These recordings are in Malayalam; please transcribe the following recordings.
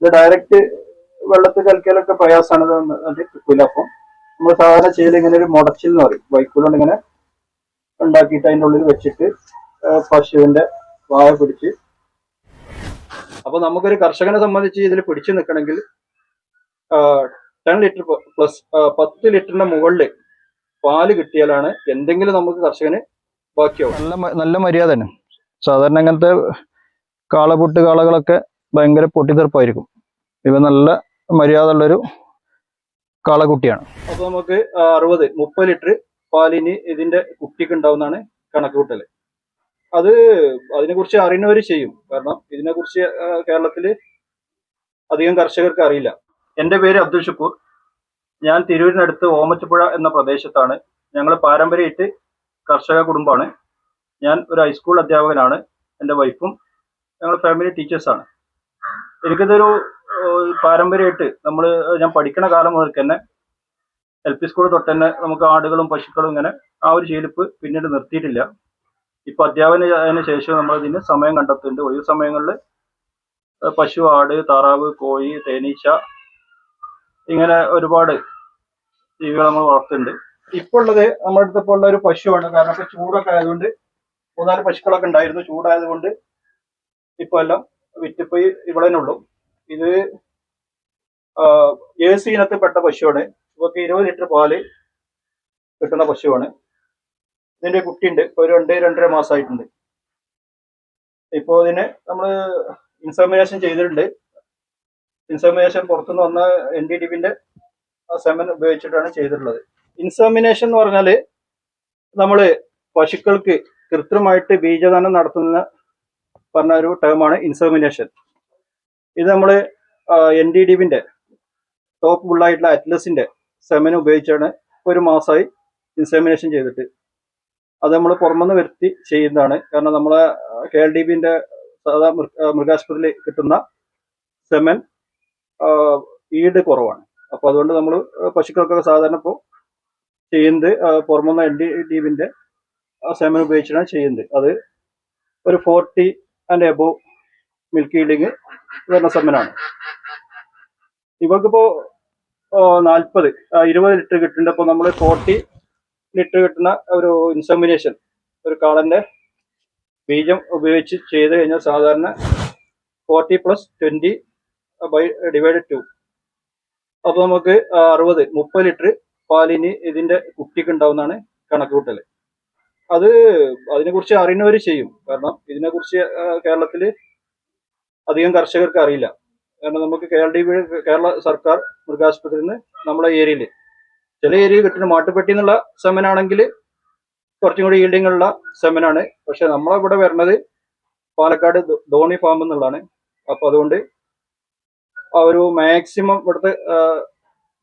ഇത് ഡയറക്റ്റ് വെള്ളത്തിൽ കലക്കിയാലൊക്കെ പ്രയാസമാണ് അത് കിട്ടില്ല അപ്പം നമ്മൾ സാധാരണ ചെയ്യൽ ഇങ്ങനെ ഒരു മുടച്ചിൽ എന്ന് പറയും. വൈക്കോലുകൊണ്ട് ഇങ്ങനെ ഉണ്ടാക്കിയിട്ട് അതിന്റെ ഉള്ളിൽ വെച്ചിട്ട് പശുവിന്റെ വായ പിടിച്ച്. അപ്പൊ നമുക്കൊരു കർഷകനെ സംബന്ധിച്ച് ഇതിൽ പിടിച്ചു നിൽക്കണമെങ്കിൽ ടെൻ ലിറ്റർ പ്ലസ് പത്ത് ലിറ്ററിന്റെ മുകളിൽ പാൽ കിട്ടിയാലാണ് എന്തെങ്കിലും നമുക്ക് കർഷകന് ബാക്കിയാവും. നല്ല നല്ല മര്യാദ തന്നെ. സാധാരണ അങ്ങനത്തെ കാളപൊട്ട് കാളകളൊക്കെ ഭയങ്കര പൊട്ടിത്തെറുപ്പായിരിക്കും. ഇവ നല്ല മര്യാദ ഉള്ളൊരു കാളക്കുട്ടിയാണ്. അപ്പൊ നമുക്ക് അറുപത് മുപ്പത് ലിറ്റർ പാലിന് ഇതിന്റെ കുട്ടിക്ക് ഉണ്ടാവുന്നതാണ് കണക്ക് കൂട്ടൽ. അത് അതിനെക്കുറിച്ച് അറിയുന്നവർ ചെയ്യും. കാരണം ഇതിനെക്കുറിച്ച് കേരളത്തിൽ അധികം കർഷകർക്ക് അറിയില്ല. എന്റെ പേര് അബ്ദുൽ ഷുക്കൂർ. ഞാൻ തിരൂരിനടുത്ത് ഓമച്ചപ്പുഴ എന്ന പ്രദേശത്താണ്. ഞങ്ങൾ പാരമ്പര്യമായിട്ട് കർഷക കുടുംബമാണ്. ഞാൻ ഒരു ഹൈസ്കൂൾ അധ്യാപകനാണ്. എന്റെ വൈഫും ഞങ്ങൾ ഫാമിലി ടീച്ചേഴ്സാണ്. എനിക്കിതൊരു പാരമ്പര്യമായിട്ട് നമ്മൾ ഞാൻ പഠിക്കണ കാലം മുതൽ തന്നെ എൽ പി സ്കൂൾ തൊട്ട് തന്നെ നമുക്ക് ആടുകളും പശുക്കളും ഇങ്ങനെ ആ ഒരു ശീലിപ്പ് പിന്നീട് നിർത്തിയിട്ടില്ല. ഇപ്പൊ അധ്യാപന അതിന് ശേഷം നമ്മൾ ഇതിന് സമയം കണ്ടെത്തുന്നുണ്ട്. ഒഴിവ് സമയങ്ങളിൽ പശു ആട് താറാവ് കോഴി തേനീച്ച ഇങ്ങനെ ഒരുപാട് ജീവികൾ നമ്മൾ വളർത്തുന്നുണ്ട്. ഇപ്പോൾ ഉള്ളത് നമ്മുടെ അടുത്ത് ഇപ്പോൾ ഉള്ള ഒരു പശുവാണ്. കാരണം ഇപ്പൊ ചൂടൊക്കെ ആയതുകൊണ്ട് മൂന്നാൽ പശുക്കളൊക്കെ ഉണ്ടായിരുന്നു. ചൂടായതുകൊണ്ട് ഇപ്പൊ എല്ലാം വിറ്റിപ്പോയി ഇവിടെ ഉള്ളൂ ഇത് ഏസി ഇനത്തിൽപ്പെട്ട പശുവാണ്. ഇവക്ക് ഇരുപത് ലിറ്റർ പാൽ കിട്ടുന്ന പശുവാണ്. ഇതിന്റെ കുട്ടിയുണ്ട്. ഉണ്ട് ഒരു രണ്ട് രണ്ടര മാസമായിട്ടുണ്ട് ഇപ്പോ ഇതിന് നമ്മൾ ഇൻസമിനേഷൻ ചെയ്തിട്ടുണ്ട്. ഇൻസമിനേഷൻ പുറത്തുനിന്ന് വന്ന എൻ ഡി ഡിബിന്റെ സെമൻ ഉപയോഗിച്ചിട്ടാണ് ചെയ്തിട്ടുള്ളത്. ഇൻസമിനേഷൻ എന്ന് പറഞ്ഞാൽ നമ്മൾ പശുക്കൾക്ക് കൃത്രിമമായിട്ട് ബീജദാനം നടത്തുന്ന പറഞ്ഞ ഒരു ടേമാണ് ഇൻസെർമിനേഷൻ ഇത് നമ്മൾ എൻ ഡി ഡിവിന്റെ ടോപ്പ് ഫുള്ളായിട്ടുള്ള അറ്റ്ലസിന്റെ സെമന ഉപയോഗിച്ചാണ് ഒരു മാസമായി ഇൻസെമിനേഷൻ ചെയ്തിട്ട്. അത് നമ്മൾ പുറമെന്ന് വരുത്തി ചെയ്യുന്നതാണ്. കാരണം നമ്മളെ കെ എൽ ഡി ബിന്റെ സാധാ മൃഗാശുപത്രിയിൽ കിട്ടുന്ന സെമൻ ഈട് കുറവാണ്. അപ്പോൾ അതുകൊണ്ട് നമ്മൾ പശുക്കൾക്കൊക്കെ സാധാരണ ഇപ്പോൾ ചെയ്യുന്നത് പുറമെന്ന് എൽ ഡി ഡി ബിന്റെ സെമൻ ഉപയോഗിച്ചാണ് ചെയ്യുന്നത്. അത് ഒരു forty and above milk yielding വരുന്ന സെമനാണ് ഇവർക്കിപ്പോ നാൽപ്പത് ഇരുപത് ലിറ്റർ കിട്ടുന്നുണ്ട്. അപ്പോൾ നമ്മൾ ഫോർട്ടി ലിറ്റർ കിട്ടുന്ന ഒരു ഇൻസമിനേഷൻ ഒരു കാളന്റെ ബീജം ഉപയോഗിച്ച് ചെയ്ത് കഴിഞ്ഞാൽ സാധാരണ forty plus twenty by divide two അപ്പോൾ നമുക്ക് അറുപത് മുപ്പത് ലിറ്റർ പാലിന് ഇതിന്റെ കുട്ടിക്ക് ഉണ്ടാവുന്നതാണ് കണക്ക് അത് അതിനെക്കുറിച്ച് അറിയുന്നവർ ചെയ്യും. കാരണം ഇതിനെക്കുറിച്ച് കേരളത്തിൽ അധികം കർഷകർക്ക് അറിയില്ല. കാരണം നമുക്ക് കേരള കേരള സർക്കാർ മൃഗാശുപത്രിയിൽ നിന്ന് നമ്മുടെ ഏരിയയിൽ ചില ഏരിയ കിട്ടുന്ന മാട്ടുപെട്ടി എന്നുള്ള സെമനാണെങ്കിൽ കുറച്ചും കൂടി ഈൽഡിംഗ് ഉള്ള സെമനാണ്. പക്ഷെ നമ്മളെ ഇവിടെ വരുന്നത് പാലക്കാട് ധോണി ഫാം എന്നുള്ളതാണ്. അപ്പൊ അതുകൊണ്ട് ആ ഒരു മാക്സിമം ഇവിടുത്തെ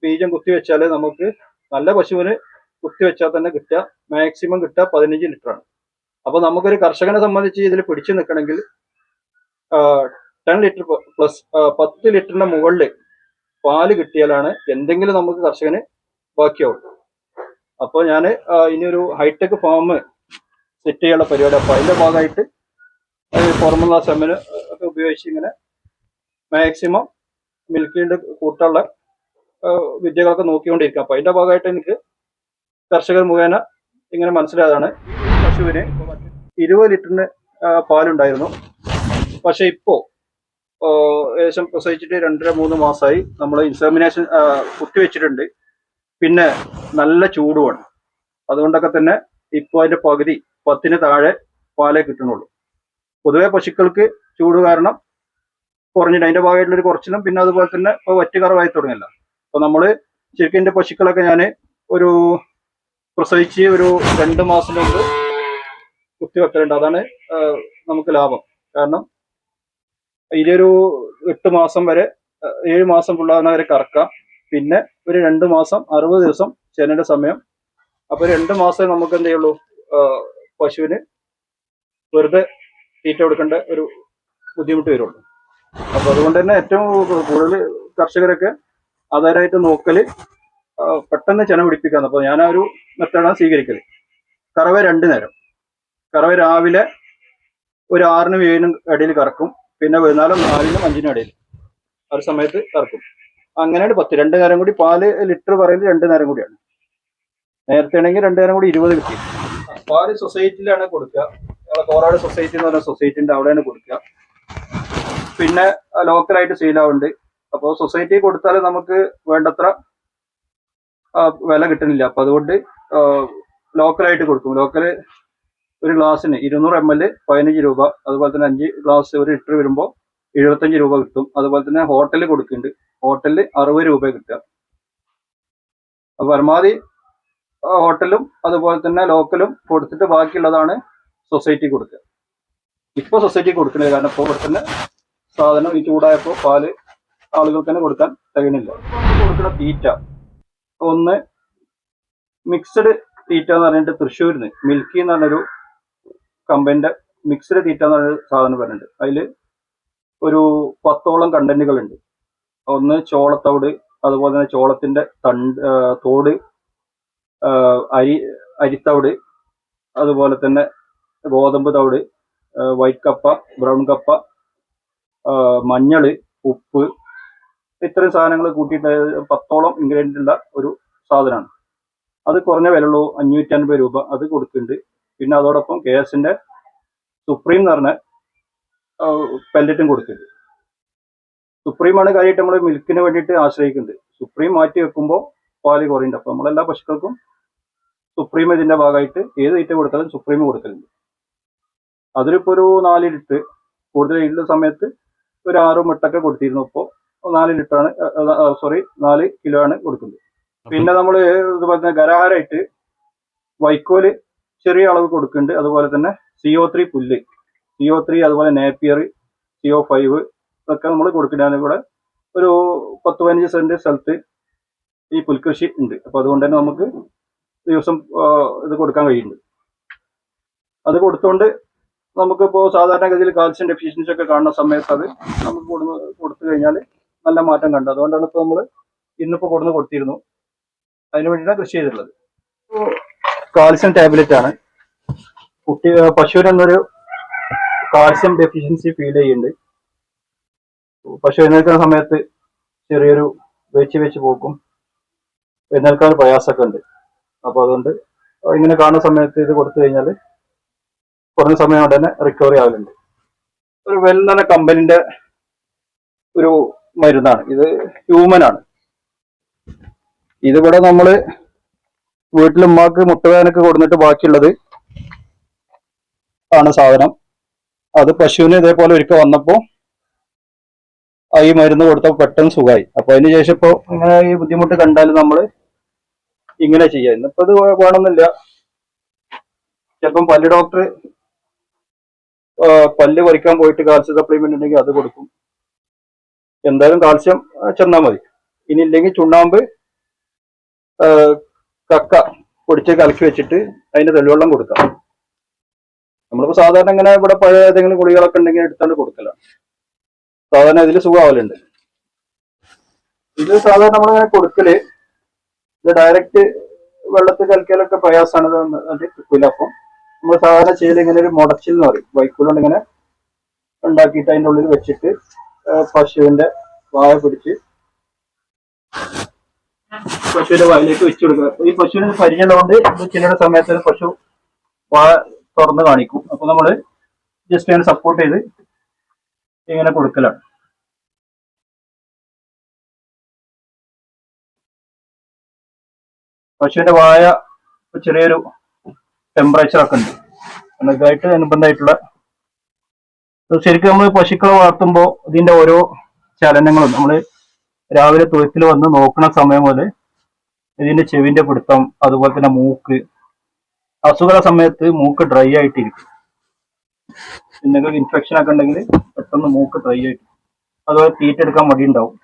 ബീജം കുത്തിവെച്ചാൽ നമുക്ക് നല്ല പശുവിന് കുത്തിവെച്ചാൽ തന്നെ കിട്ടുക. മാക്സിമം കിട്ടുക പതിനഞ്ച് ലിറ്റർ ആണ്. അപ്പൊ നമുക്കൊരു കർഷകനെ സംബന്ധിച്ച് ഇതിൽ പിടിച്ചു നിൽക്കണമെങ്കിൽ ടെൻ ലിറ്റർ പ്ലസ് പത്ത് ലിറ്ററിന്റെ മുകളിൽ പാൽ കിട്ടിയാലാണ് എന്തെങ്കിലും നമുക്ക് കർഷകന് ബാക്കിയാവുള്ളൂ. അപ്പോൾ ഞാൻ ഇനിയൊരു ഹൈടെക് ഫാം സെറ്റ് ചെയ്യാനുള്ള പരിപാടി. അപ്പോൾ അതിന്റെ ഭാഗമായിട്ട് ഫോർമുല സെമിന് ഒക്കെ ഉപയോഗിച്ച് ഇങ്ങനെ മാക്സിമം മിൽക്കിന്റെ കൂട്ടുള്ള വിദ്യകളൊക്കെ നോക്കിക്കൊണ്ടിരിക്കുക. അപ്പോൾ അതിന്റെ ഭാഗമായിട്ട് എനിക്ക് കർഷകർ മുഖേന ഇങ്ങനെ മനസ്സിലായതാണ്. പശുവിന് ഇരുപത് ലിറ്ററിന് പാലുണ്ടായിരുന്നു. പക്ഷെ ഇപ്പോ ആ, ഏകദേശം പ്രസവിച്ചിട്ട് രണ്ടര മൂന്ന് മാസമായി നമ്മൾ ഇൻസെമിനേഷൻ കുത്തിവെച്ചിട്ടുണ്ട്. പിന്നെ നല്ല ചൂടുമാണ്. അതുകൊണ്ടൊക്കെ തന്നെ ഇപ്പോൾ അതിന്റെ പകുതി പത്തിന് താഴെ പാലേ കിട്ടുന്നുള്ളൂ. പൊതുവേ പശുക്കൾക്ക് ചൂട് കാരണം കുറഞ്ഞിട്ട് അതിന്റെ ഭാഗമായിട്ടുള്ള ഒരു കുറച്ചിലും പിന്നെ അതുപോലെ തന്നെ ഇപ്പോൾ വറ്റ് കറവായി തുടങ്ങിയല്ല. അപ്പൊ നമ്മൾ ശരിക്കും എന്റെ പശുക്കളൊക്കെ ഞാൻ ഒരു പ്രസവിച്ച് ഒരു രണ്ട് മാസം മുമ്പ് കുത്തിവെക്കലുണ്ട്. അതാണ് നമുക്ക് ലാഭം. കാരണം ഇതിലൊരു എട്ട് മാസം വരെ ഏഴ് മാസം ഫുള്ളാകുന്ന വരെ കറക്കാം. പിന്നെ ഒരു രണ്ട് മാസം അറുപത് ദിവസം ചേനയുടെ സമയം. അപ്പൊ രണ്ട് മാസം നമുക്ക് എന്ത് ചെയ്യുള്ളൂ? പശുവിന് വെറുതെ തീറ്റ കൊടുക്കേണ്ട ഒരു ബുദ്ധിമുട്ട് വരുള്ളൂ. അപ്പൊ അതുകൊണ്ട് തന്നെ ഏറ്റവും കൂടുതൽ കർഷകരൊക്കെ ആധാരമായിട്ട് നോക്കൽ പെട്ടെന്ന് ചെന പിടിപ്പിക്കാന്ന്. അപ്പൊ ഞാൻ ആ ഒരു മെത്തേഡാണ് സ്വീകരിക്കൽ കറവ രണ്ട് നേരം. കറവ രാവിലെ ഒരു ആറിനും ഏഴിനും ഇടയിൽ കറക്കും. പിന്നെ വൈകുന്നേരം നാലിനും അഞ്ചിനും ഇടയിൽ ആ ഒരു സമയത്ത് കറക്കും. അങ്ങനെയാണ് പത്ത്. രണ്ട് നേരം കൂടി പാൽ ലിറ്റർ പറയുന്നത് രണ്ട് നേരം കൂടിയാണ്. നേരത്തെ ആണെങ്കിൽ രണ്ട് നേരം കൂടി ഇരുപത് കിട്ടി. പാൽ സൊസൈറ്റിയിലാണ് കൊടുക്കുക. ഞങ്ങളെ കോറാട് സൊസൈറ്റി എന്ന് പറഞ്ഞ സൊസൈറ്റിന്റെ അവിടെയാണ് കൊടുക്കുക. പിന്നെ ലോക്കലായിട്ട് സെയിലാവുന്നുണ്ട് അപ്പോൾ സൊസൈറ്റി കൊടുത്താൽ നമുക്ക് വേണ്ടത്ര വില കിട്ടുന്നില്ല. അപ്പൊ അതുകൊണ്ട് ലോക്കലായിട്ട് കൊടുക്കും. ലോക്കൽ ഒരു ഗ്ലാസ്സിന് ഇരുന്നൂറ് എം എൽ പതിനഞ്ച് രൂപ അതുപോലെ തന്നെ അഞ്ച് ഗ്ലാസ് ഒരു ലിറ്റർ വരുമ്പോൾ എഴുപത്തഞ്ച് രൂപ കിട്ടും. അതുപോലെ തന്നെ ഹോട്ടലിൽ കൊടുക്കുന്നുണ്ട്. ഹോട്ടലിൽ അറുപത് രൂപ കിട്ടുക. അപ്പൊ പരമാവധി ഹോട്ടലും അതുപോലെ തന്നെ ലോക്കലും കൊടുത്തിട്ട് ബാക്കിയുള്ളതാണ് സൊസൈറ്റി കൊടുക്കുക. ഇപ്പൊ സൊസൈറ്റി കൊടുക്കുന്നത് കാരണം ഇപ്പോൾ ഇവിടെ തന്നെ സാധനം ഈ ചൂടായപ്പോൾ പാൽ ആളുകൾക്ക് തന്നെ കൊടുക്കാൻ തികയണില്ല കൊടുക്കുന്ന തീറ്റ ഒന്ന് മിക്സഡ് തീറ്റ എന്ന് പറഞ്ഞിട്ട് തൃശ്ശൂരിന്ന് മിൽക്കി എന്ന് പറഞ്ഞൊരു കമ്പനിന്റെ മിക്സഡ് തീറ്റ എന്ന് പറഞ്ഞൊരു സാധനം വരുന്നുണ്ട് അതിൽ ഒരു പത്തോളം കണ്ടന്റുകൾ ഉണ്ട് ഒന്ന് ചോളത്തോട് അതുപോലെ തന്നെ ചോളത്തിന്റെ തണ്ട് തോട് അരി അരിത്തവിട് അതുപോലെ തന്നെ ഗോതമ്പ് തവിട് വൈറ്റ് കപ്പ ബ്രൗൺ കപ്പ മഞ്ഞൾ ഉപ്പ് ഇത്രയും സാധനങ്ങൾ കൂട്ടിയിട്ട് പത്തോളം ഇൻഗ്രീഡിയന്റ് ഉള്ള ഒരു സാധനമാണ്. അത് കുറഞ്ഞ വിലയുള്ളൂ. അഞ്ഞൂറ്റി അൻപത് രൂപ അത് കൊടുക്കുന്നുണ്ട് പിന്നെ അതോടൊപ്പം കെ എസിന്റെ സുപ്രീം എന്ന് പറഞ്ഞ പെല്ലറ്റും കൊടുക്കുന്നുണ്ട് സുപ്രീമാണ് കാര്യമായിട്ട് നമ്മൾ മിൽക്കിന് വേണ്ടിയിട്ട് ആശ്രയിക്കുന്നത്. സുപ്രീം മാറ്റി വെക്കുമ്പോൾ പാൽ കുറയുന്നുണ്ട്. അപ്പൊ നമ്മളെല്ലാ പശുക്കൾക്കും സുപ്രീം ഇതിന്റെ ഭാഗമായിട്ട് ഏത് തീറ്റ കൊടുത്താലും സുപ്രീം കൊടുക്കലുണ്ട്. അതിലിപ്പോ ഒരു നാല് ലിറ്റർ കൂടുതൽ ഉള്ള സമയത്ത് ഒരു ആറ് മുട്ടൊക്കെ കൊടുത്തിരുന്നു. ഇപ്പോൾ നാല് ലിറ്ററാണ് സോറി നാല് കിലോ ആണ് കൊടുക്കുന്നത്. പിന്നെ നമ്മൾ ഇതുപോലെ തന്നെ ഗരാഹാരമായിട്ട് വൈക്കോൽ ചെറിയ അളവ് കൊടുക്കുന്നുണ്ട് അതുപോലെ തന്നെ സിഒ ത്രീ പുല്ല്. സിഒ ത്രീ അതുപോലെ നേപ്പിയർ സിഒ ഫൈവ് ഇതൊക്കെ നമ്മൾ കൊടുക്കുന്നതാണ് ഇവിടെ ഒരു പത്ത് പതിനഞ്ച് സെന്റ് സ്ഥലത്ത് ഈ പുൽകൃഷി ഉണ്ട്. അപ്പൊ അതുകൊണ്ട് തന്നെ നമുക്ക് ദിവസം ഇത് കൊടുക്കാൻ കഴിയുന്നുണ്ട്. അത് കൊടുത്തുകൊണ്ട് നമുക്കിപ്പോൾ സാധാരണഗതിയിൽ കാൽസ്യം ഡെഫിഷ്യൻസി ഒക്കെ കാണുന്ന സമയത്ത് അത് നമുക്ക് കൊടുത്തു കഴിഞ്ഞാൽ നല്ല മാറ്റം കണ്ടു. അതുകൊണ്ടാണ് ഇപ്പോൾ നമ്മൾ ഇന്നിപ്പോൾ കൊടുന്ന് കൊടുത്തിരുന്നു. അതിന് വേണ്ടിയിട്ടാണ് കൃഷി ചെയ്തിട്ടുള്ളത്. കാൽസ്യം ടാബ്ലറ്റ് ആണ്. കുട്ടി പശുവിനൊന്നൊരു കാൽസ്യം ഡെഫിഷ്യൻസി ഫീൽ ചെയ്യുന്നുണ്ട്. പശു എഴുന്നേൽക്കുന്ന സമയത്ത് ചെറിയൊരു വെച്ച് വെച്ച് പോക്കും. എഴുന്നേൽക്കാൻ പ്രയാസമൊക്കെ ഉണ്ട്. അപ്പൊ അതുകൊണ്ട് ഇങ്ങനെ കാണുന്ന സമയത്ത് ഇത് കൊടുത്തു കഴിഞ്ഞാൽ കുറഞ്ഞ സമയം കൊണ്ട് തന്നെ റിക്കവറി ആവലുണ്ട് ഒരു വെൽ പറഞ്ഞ കമ്പനിന്റെ ഒരു മരുന്നാണ്. ഇത് ഹ്യൂമൻ ആണ്. ഇതിവിടെ നമ്മൾ വീട്ടിൽ ഉമ്മാക്ക് മുട്ടുവേദനക്ക് കൊടുത്തിട്ട് ബാക്കിയുള്ളത് ആണ് സാധനം. അത് പശുവിന് ഇതേപോലെ ഒരിക്കൽ വന്നപ്പോ ആ ഈ മരുന്ന് കൊടുത്തപ്പോൾ പെട്ടെന്ന് സുഖമായി അപ്പൊ അതിന് ശേഷം ഇപ്പോ ഇങ്ങനെ ഈ ബുദ്ധിമുട്ട് കണ്ടാലും നമ്മൾ ഇങ്ങനെ ചെയ്യാം. ഇന്നിപ്പോ ഇത് വേണമെന്നില്ല ചിലപ്പം പല്ല് ഡോക്ടർ പല്ല് പറിക്കാൻ പോയിട്ട് കാൽസ്യം സപ്ലിമെന്റ് ഉണ്ടെങ്കിൽ അത് കൊടുക്കും. എന്തായാലും കാൽസ്യം ചെന്നാൽ മതി. ഇനി ഇല്ലെങ്കിൽ ചുണ്ണാമ്പ് കക്ക പൊടിച്ച് കലക്കി വെച്ചിട്ട് അതിന് തെളിവെള്ളം കൊടുക്കാം. നമ്മളിപ്പോ സാധാരണ ഇങ്ങനെ ഇവിടെ പഴയ ഏതെങ്കിലും ഗുളികളൊക്കെ ഉണ്ടെങ്കിൽ എടുത്താണ്ട് കൊടുക്കലാണ് സാധാരണ ഇതിൽ സുഖമാവലുണ്ട് ഇത് സാധാരണ നമ്മൾ ഇങ്ങനെ കൊടുക്കൽ. ഇത് ഡയറക്റ്റ് വെള്ളത്തിൽ കലക്കിയാലൊക്കെ പ്രയാസമാണ് കിട്ടൂല. അപ്പം നമ്മൾ സാധാരണ ചെയ്യൽ ഇങ്ങനെ ഒരു മുടച്ചിൽ എന്ന് പറയും. വൈക്കോലുകൊണ്ട് ഇങ്ങനെ ഉണ്ടാക്കിയിട്ട് അതിന്റെ ഉള്ളിൽ വെച്ചിട്ട് പശുവിന്റെ വായ പിടിച്ച് പശുവിന്റെ വായിലേക്ക് വെച്ചു കൊടുക്കുക. ഈ പശുവിന് പരിചയമുള്ളതുകൊണ്ട് ഇത് ചില സമയത്ത് പശു വാ തുറന്ന് കാണിക്കും. അപ്പൊ നമ്മൾ ജസ്റ്റ് അതിനെ സപ്പോർട്ട് ചെയ്ത് ഇങ്ങനെ കൊടുക്കലാണ്. പശുവിന്റെ വായ ചെറിയൊരു ടെമ്പറേച്ചർ ഒക്കെ ഉണ്ട്. ഇതായിട്ട് അനുബന്ധമായിട്ടുള്ള ശരിക്കും നമ്മൾ പശുക്കളെ വളർത്തുമ്പോൾ ഇതിന്റെ ഓരോ ചലനങ്ങളും നമ്മൾ രാവിലെ തൊഴുത്തിൽ വന്ന് നോക്കുന്ന സമയം മുതൽ ഇതിന്റെ ചെവിന്റെ പിടുത്തം അതുപോലെ തന്നെ മൂക്ക്. അസുഖ സമയത്ത് മൂക്ക് ഡ്രൈ ആയിട്ടിരിക്കും. എന്തെങ്കിലും ഇൻഫെക്ഷൻ ഒക്കെ ഉണ്ടെങ്കിൽ പെട്ടെന്ന് മൂക്ക് ഡ്രൈ ആയിട്ട് അതുപോലെ തീറ്റ എടുക്കാൻ മടിയുണ്ടാവും.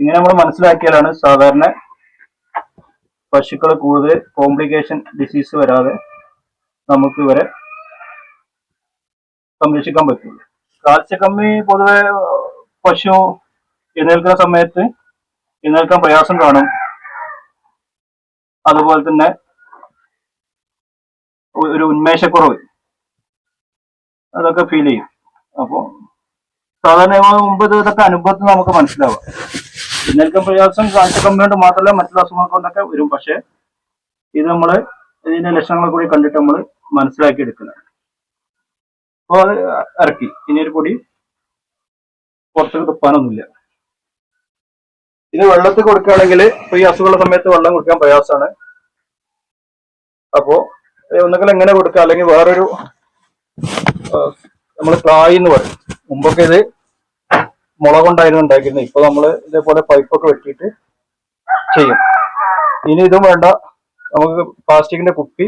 ഇങ്ങനെ നമ്മൾ മനസ്സിലാക്കിയാലാണ് സാധാരണ പശുക്കൾ കൂടുതൽ കോംപ്ലിക്കേഷൻ ഡിസീസ് വരാതെ നമുക്ക് ഇവരെ സംരക്ഷിക്കാൻ പറ്റുള്ളൂ. കാൽസ്യക്കമ്മി പൊതുവെ പശു എഴുന്നേൽക്കുന്ന സമയത്ത് എഴുന്നേൽക്കാൻ പ്രയാസം കാണും. അതുപോലെ തന്നെ ഒരു ഉന്മേഷക്കുറവ്. അതൊക്കെ ഫീൽ ചെയ്യും. അപ്പോൾ സാധാരണ മുമ്പ് ഇത് ഇതൊക്കെ അനുഭവത്തിൽ നമുക്ക് മനസ്സിലാവാം. പിന്നേൽക്കും പ്രയാസം കാഴ്ച കമ്മിയോണ്ട് മാത്രമല്ല മറ്റുള്ള അസുഖങ്ങൾ കൊണ്ടൊക്കെ വരും. പക്ഷെ ഇത് നമ്മൾ ഇതിന്റെ ലക്ഷണങ്ങളെ കൂടി കണ്ടിട്ട് നമ്മൾ മനസ്സിലാക്കി എടുക്കുന്നത് അപ്പോൾ അത് ഇറക്കി ഇനി ഒരു പൊടി പുറത്തേക്ക് തുപ്പാനൊന്നുമില്ല. ഇത് വെള്ളത്തിൽ കൊടുക്കുകയാണെങ്കിൽ ഇപ്പൊ ഈ അസുഖമുള്ള സമയത്ത് വെള്ളം കൊടുക്കാൻ പ്രയാസമാണ്. അപ്പോൾ ഒന്നുകിൽ എങ്ങനെ കൊടുക്കുക? അല്ലെങ്കിൽ വേറൊരു നമ്മൾ കായ് എന്ന് പറയും. മുമ്പൊക്കെ ഇത് മുളക് കൊണ്ടായിരുന്നു ഉണ്ടാക്കിയിരുന്നത് ഇപ്പൊ നമ്മൾ ഇതേപോലെ പൈപ്പൊക്കെ വെട്ടിയിട്ട് ചെയ്യും. ഇനി ഇതും വേണ്ട. നമുക്ക് പ്ലാസ്റ്റിക്കിന്റെ കുപ്പി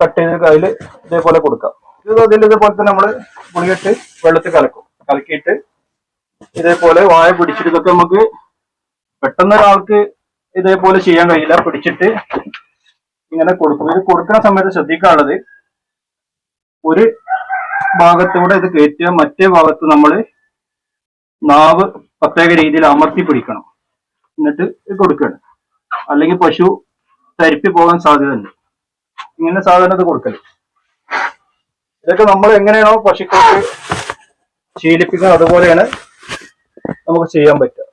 കട്ട് ചെയ്ത് അതിൽ ഇതേപോലെ കൊടുക്കാം. ഇത് അതിൽ ഇതേപോലെ തന്നെ നമ്മൾ ഗുളികിട്ട് വെള്ളത്തിൽ കലക്കും. കലക്കിയിട്ട് ഇതേപോലെ വായ പിടിച്ചിട്ട് ഇതൊക്കെ നമുക്ക് പെട്ടെന്ന് ഒരാൾക്ക് ഇതേപോലെ ചെയ്യാൻ കഴിയില്ല. പിടിച്ചിട്ട് ഇങ്ങനെ കൊടുക്കും. ഇത് കൊടുക്കുന്ന സമയത്ത് ശ്രദ്ധിക്കാനുള്ളത് ഒരു ഭാഗത്തൂടെ ഇത് കയറ്റിയ മറ്റേ ഭാഗത്ത് നമ്മൾ നാവ് പ്രത്യേക രീതിയിൽ അമർത്തി പിടിക്കണം. എന്നിട്ട് കൊടുക്കണം അല്ലെങ്കിൽ പശു തരിപ്പി പോകാൻ സാധ്യതയുണ്ട്. ഇങ്ങനെ സാധാരണ ഇത് കൊടുക്കൽ. ഇതൊക്കെ നമ്മൾ എങ്ങനെയാണോ പശുക്കൾക്ക് ശീലിപ്പിക്കുന്നത് അതുപോലെയാണ് നമുക്ക് ചെയ്യാൻ പറ്റുക.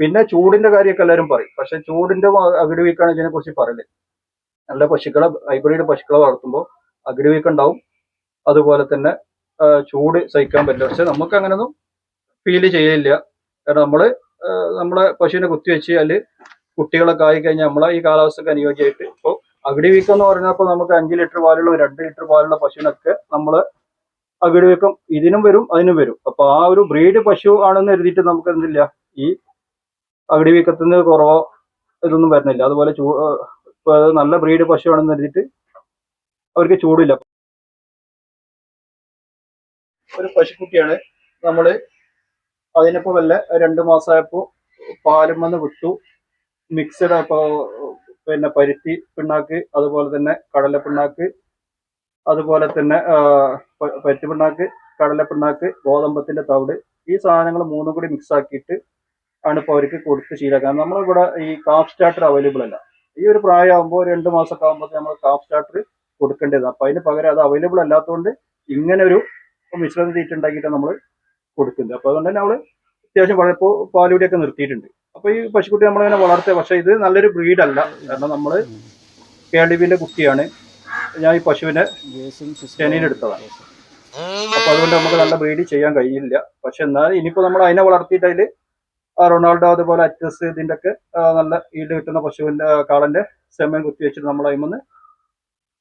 പിന്നെ ചൂടിന്റെ കാര്യമൊക്കെ എല്ലാവരും പറയും. പക്ഷെ ചൂടിന്റെ അകിട് വീക്കാണ് ഇതിനെ കുറിച്ച് പറയൽ. നല്ല പശുക്കളെ ഹൈബ്രിഡ് പശുക്കളെ വളർത്തുമ്പോൾ അകിട് വീക്കുണ്ടാവും അതുപോലെ തന്നെ ചൂട് സഹിക്കാൻ പറ്റില്ല. പക്ഷെ നമുക്ക് അങ്ങനൊന്നും ഫീൽ ചെയ്യില്ല കാരണം നമ്മൾ നമ്മളെ പശുവിനെ കുത്തിവെച്ച് അതിൽ കുട്ടികളൊക്കെ ആയി കഴിഞ്ഞാൽ നമ്മളെ ഈ കാലാവസ്ഥക്ക് അനുയോജ്യമായിട്ട് ഇപ്പോൾ അകിടി വീക്കം എന്ന് പറഞ്ഞപ്പോൾ നമുക്ക് അഞ്ച് ലിറ്റർ പാലുള്ള രണ്ട് ലിറ്റർ പാലുള്ള പശുവിനൊക്കെ നമ്മൾ അകിടി വീക്കം ഇതിനും വരും അതിനും വരും. അപ്പൊ ആ ഒരു ബ്രീഡ് പശു ആണെന്ന് എഴുതിയിട്ട് നമുക്ക് എന്തില്ല? ഈ അകിടി വീക്കത്തിന് കുറവോ ഇതൊന്നും വരുന്നില്ല. അതുപോലെ ചൂ ഇപ്പൊ നല്ല ബ്രീഡ് പശു ആണെന്ന് എഴുതിയിട്ട് അവർക്ക് ചൂടില്ല. ഒരു പശുക്കുട്ടിയാണ് നമ്മൾ അതിനിപ്പോ വല്ല രണ്ടു മാസമായപ്പോ പാലും വന്ന് വിട്ടു. മിക്സഡ് അപ്പോ പിന്നെ പരുത്തി പിണ്ണാക്ക് അതുപോലെ തന്നെ കടല പിണ്ണാക്ക് അതുപോലെ തന്നെ ആ, കടലപ്പിണ്ണാക്ക് ഗോതമ്പത്തിന്റെ തവിട് ഈ സാധനങ്ങൾ മൂന്നും കൂടി മിക്സ് ആക്കിയിട്ട് ആണ് ഇപ്പോൾ അവർക്ക് കൊടുത്ത് ശീലാക്കാൻ നമ്മളിവിടെ ഈ കാഫ് സ്റ്റാർട്ടർ അവൈലബിൾ അല്ല. ഈ ഒരു പ്രായമാകുമ്പോൾ രണ്ട് മാസമൊക്കെ ആകുമ്പോൾ നമ്മൾ കാഫ് സ്റ്റാർട്ടർ കൊടുക്കേണ്ടത് അപ്പൊ അതിന് പകരം അത് അവൈലബിൾ അല്ലാത്തതുകൊണ്ട് ഇങ്ങനെ ഒരു മിശ്രിതം തീറ്റ ഉണ്ടാക്കിയിട്ട് നമ്മൾ കൊടുക്കുന്നത്. അപ്പൊ അതുകൊണ്ട് തന്നെ നമ്മൾ അത്യാവശ്യം പഴപ്പോ പാലുകൂടിയൊക്കെ നിർത്തിയിട്ടുണ്ട്. അപ്പൊ ഈ പശുക്കുട്ടി നമ്മളിങ്ങനെ വളർത്തുക. പക്ഷെ ഇത് നല്ലൊരു ബ്രീഡ് അല്ല. കാരണം നമ്മൾ കേളിവിന്റെ കുട്ടിയാണ്. ഞാൻ ഈ പശുവിനെ ചെനയിലെടുത്തതാണ് അപ്പൊ അതുകൊണ്ട് നമുക്ക് നല്ല ബ്രീഡ് ചെയ്യാൻ കഴിയില്ല. പക്ഷെ എന്നാൽ ഇനിയിപ്പോ നമ്മൾ അതിനെ വളർത്തിയിട്ട് റൊണാൾഡോ അതുപോലെ അറ്റസ് ഇതിന്റെ ഒക്കെ നല്ല ഈട് കിട്ടുന്ന പശുവിന്റെ കാളന്റെ കുത്തി വെച്ചിട്ട് നമ്മൾ അതിമന്ന്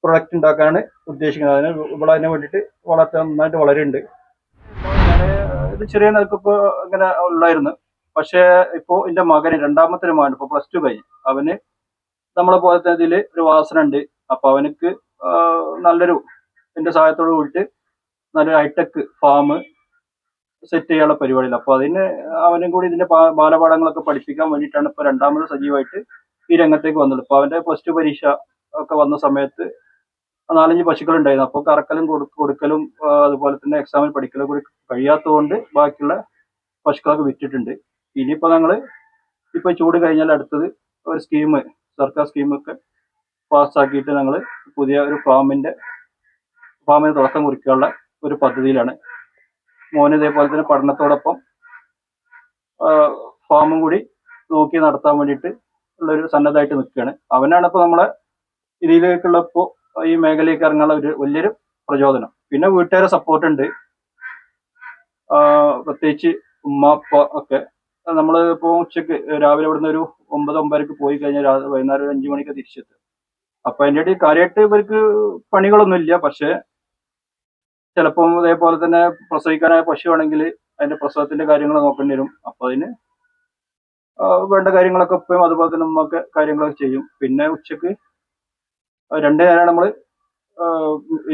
പ്രൊഡക്റ്റ് ഉണ്ടാക്കാനാണ് ഉദ്ദേശിക്കുന്നത്. അതിന് ഇവിടെ അതിന് വേണ്ടിയിട്ട് വളർത്താൻ നന്നായിട്ട് വളരുന്നുണ്ട്. ഇത് ചെറിയ നിൽക്കിപ്പോ ഇങ്ങനെ ഉള്ളായിരുന്നു. പക്ഷെ ഇപ്പോ എന്റെ മകന് രണ്ടാമത്തെ ഒരു മകൻ ഇപ്പൊ പ്ലസ് ടു കഴിഞ്ഞു. അവന് നമ്മളെ പോലത്തെ ഇതിൽ ഒരു വാസന ഉണ്ട്. അപ്പൊ അവനക്ക് നല്ലൊരു എന്റെ സഹായത്തോട് കൂടിയിട്ട് നല്ലൊരു ഹൈടെക് ഫാം സെറ്റ് ചെയ്യാനുള്ള പരിപാടിയില്ല. അപ്പൊ അതിന് അവനും കൂടി ഇതിന്റെ ബാലപാഠങ്ങളൊക്കെ പഠിപ്പിക്കാൻ വേണ്ടിയിട്ടാണ് ഇപ്പൊ രണ്ടാമത് സജീവമായിട്ട് ഈ രംഗത്തേക്ക് വന്നത്. അപ്പൊ അവന്റെ പ്ലസ് പരീക്ഷ ഒക്കെ വന്ന സമയത്ത് നാലഞ്ച് പശുക്കൾ ഉണ്ടായിരുന്നു അപ്പോൾ കറക്കലും കൊടുക്കലും അതുപോലെ തന്നെ എക്സാമിൽ പഠിക്കലും കൂടി കഴിയാത്തതുകൊണ്ട് ബാക്കിയുള്ള പശുക്കളൊക്കെ വിറ്റിട്ടുണ്ട്. ഇനിയിപ്പോ ഞങ്ങൾ ഇപ്പൊ ചൂട് കഴിഞ്ഞാൽ അടുത്തത് ഒരു സ്കീം സർക്കാർ സ്കീമൊക്കെ പാസ്സാക്കിയിട്ട് ഞങ്ങൾ പുതിയ ഒരു ഫാമിന്റെ ഫാമിന് തുടക്കം കുറിക്കാനുള്ള ഒരു പദ്ധതിയിലാണ്. മോന് ഇതേപോലെ തന്നെ പഠനത്തോടൊപ്പം ഫാമും കൂടി നോക്കി നടത്താൻ വേണ്ടിയിട്ട് ഉള്ളൊരു സന്നദ്ധമായിട്ട് നിൽക്കുകയാണ്. അവനാണ് ഇപ്പൊ നമ്മളെ ഇതിലേക്കുള്ള ഇപ്പോ ഈ മേഖലയിലേക്ക് ഇറങ്ങാനുള്ള ഒരു വലിയൊരു പ്രചോദനം. പിന്നെ വീട്ടുകാരെ സപ്പോർട്ട് ഉണ്ട്. പ്രത്യേകിച്ച് ഉമ്മ അപ്പ ഒക്കെ. നമ്മൾ ഇപ്പോൾ ഉച്ചയ്ക്ക് രാവിലെ ഇവിടുന്ന് ഒരു ഒമ്പത് ഒമ്പതരക്ക് പോയി കഴിഞ്ഞാൽ വൈകുന്നേരം ഒരു അഞ്ചു മണിക്ക് തിരിച്ചെത്തും. അപ്പൊ അതിന്റെ ഇടയിൽ കാര്യമായിട്ട് ഇവർക്ക് പണികളൊന്നും ഇല്ല പക്ഷെ ചിലപ്പം ഇതേപോലെ തന്നെ പ്രസവിക്കാനായ പശു ആണെങ്കിൽ അതിന്റെ പ്രസവത്തിന്റെ കാര്യങ്ങൾ നോക്കേണ്ടി വരും. അപ്പൊ അതിന് വേണ്ട കാര്യങ്ങളൊക്കെ ഇപ്പം അതുപോലെ തന്നെ ഉമ്മൊക്കെ കാര്യങ്ങളൊക്കെ ചെയ്യും. പിന്നെ ഉച്ചയ്ക്ക് രണ്ടു നേരം നമ്മൾ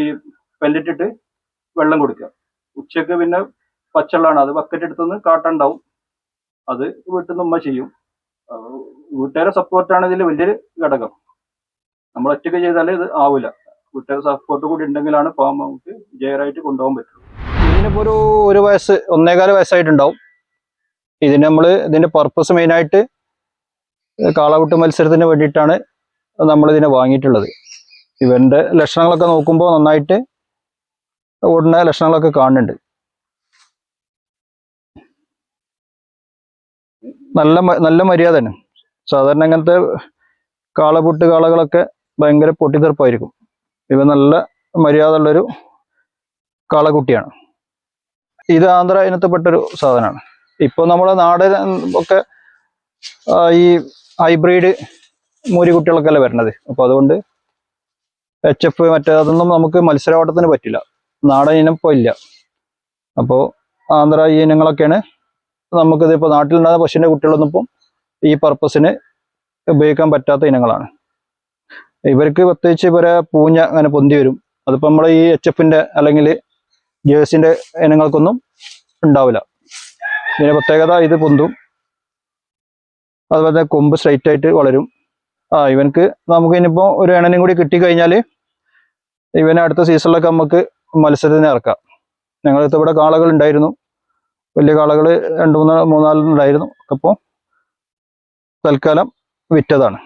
ഈ പെല്ലറ്റിട്ട് വെള്ളം കൊടുക്കുക. ഉച്ചയ്ക്ക് പിന്നെ പച്ചവെള്ളമാണ്. അത് ബക്കറ്റ് എടുത്തുനിന്ന് കാട്ടുണ്ടാവും അത് വീട്ടിൽ നിന്ന് ഉമ്മ ചെയ്യും. വീട്ടുകാരെ സപ്പോർട്ടാണ് ഇതിൽ വലിയൊരു ഘടകം. നമ്മൾ ഒറ്റയ്ക്ക് ചെയ്താലേ ഇത് ആവില്ല വീട്ടുകാർ സപ്പോർട്ട് കൂടി ഉണ്ടെങ്കിലാണ് ഫാം നമുക്ക് ജയറായിട്ട് കൊണ്ടുപോകാൻ പറ്റുള്ളൂ. ഇതിനിപ്പോ ഒരു ഒരു വയസ്സ് ഒന്നേകാല വയസ്സായിട്ടുണ്ടാവും. ഇതിന് നമ്മൾ ഇതിന്റെ പർപ്പസ് മെയിൻ ആയിട്ട് കാളവിട്ട് മത്സരത്തിന് വേണ്ടിയിട്ടാണ് നമ്മൾ ഇതിനെ വാങ്ങിയിട്ടുള്ളത്. ഇവന്റെ ലക്ഷണങ്ങളൊക്കെ നോക്കുമ്പോൾ നന്നായിട്ട് ഓടുന്ന ലക്ഷണങ്ങളൊക്കെ കാണുന്നുണ്ട്. നല്ല നല്ല മര്യാദ സാധാരണ ഇങ്ങനത്തെ കാളപൊട്ട് കാളകളൊക്കെ ഭയങ്കര പൊട്ടിത്തെറുപ്പായിരിക്കും. ഇവ നല്ല മര്യാദ ഉള്ളൊരു കാളക്കുട്ടിയാണ്. ഇത് ആന്ധ്ര ഇനത്തിൽപ്പെട്ടൊരു സാധനമാണ്. ഇപ്പോൾ നമ്മുടെ നാട് ഒക്കെ ഈ ഹൈബ്രിഡ് മൂരിക്കുട്ടികളൊക്കെ അല്ലേ വരണത് അപ്പോൾ അതുകൊണ്ട് എച്ച് എഫ് മറ്റേ അതൊന്നും നമുക്ക് മത്സരവാട്ടത്തിന് പറ്റില്ല. നാടൻ ഇനം ഇപ്പോൾ ഇല്ല. അപ്പോൾ ആന്ധ്ര ഈ ഇനങ്ങളൊക്കെയാണ് നമുക്കിത് ഇപ്പോൾ നാട്ടിലുണ്ടാകുന്ന പശുവിന്റെ കുട്ടികളൊന്നും ഇപ്പം ഈ പർപ്പസിന് ഉപയോഗിക്കാൻ പറ്റാത്ത ഇനങ്ങളാണ്. ഇവർക്ക് പ്രത്യേകിച്ച് ഇവരെ പൂഞ്ഞ അങ്ങനെ പൊന്തി വരും. അതിപ്പോൾ നമ്മളെ ഈ എച്ച് എഫിന്റെ അല്ലെങ്കിൽ ജേഴ്സിന്റെ ഇനങ്ങൾക്കൊന്നും ഉണ്ടാവില്ല. ഇതിന്റെ പ്രത്യേകത ഇത് പൊന്തും. അതുപോലെ കൊമ്പ് സ്ട്രൈറ്റ് ആയിട്ട് വളരും. ആ ഇവനക്ക് നമുക്ക് ഇനിയിപ്പോൾ ഒരു എണ്ണനും കൂടി കിട്ടിക്കഴിഞ്ഞാൽ ഇവനെ അടുത്ത സീസണിലൊക്കെ നമുക്ക് മത്സരത്തിന് ഇറക്കാം. ഞങ്ങൾക്ക് ഇവിടെ കാളകൾ ഉണ്ടായിരുന്നു. വലിയ കാളകൾ രണ്ട് മൂന്ന് മൂന്നാലെണ്ണം ഉണ്ടായിരുന്നു. അപ്പോൾ തൽക്കാലം വിറ്റതാണ്.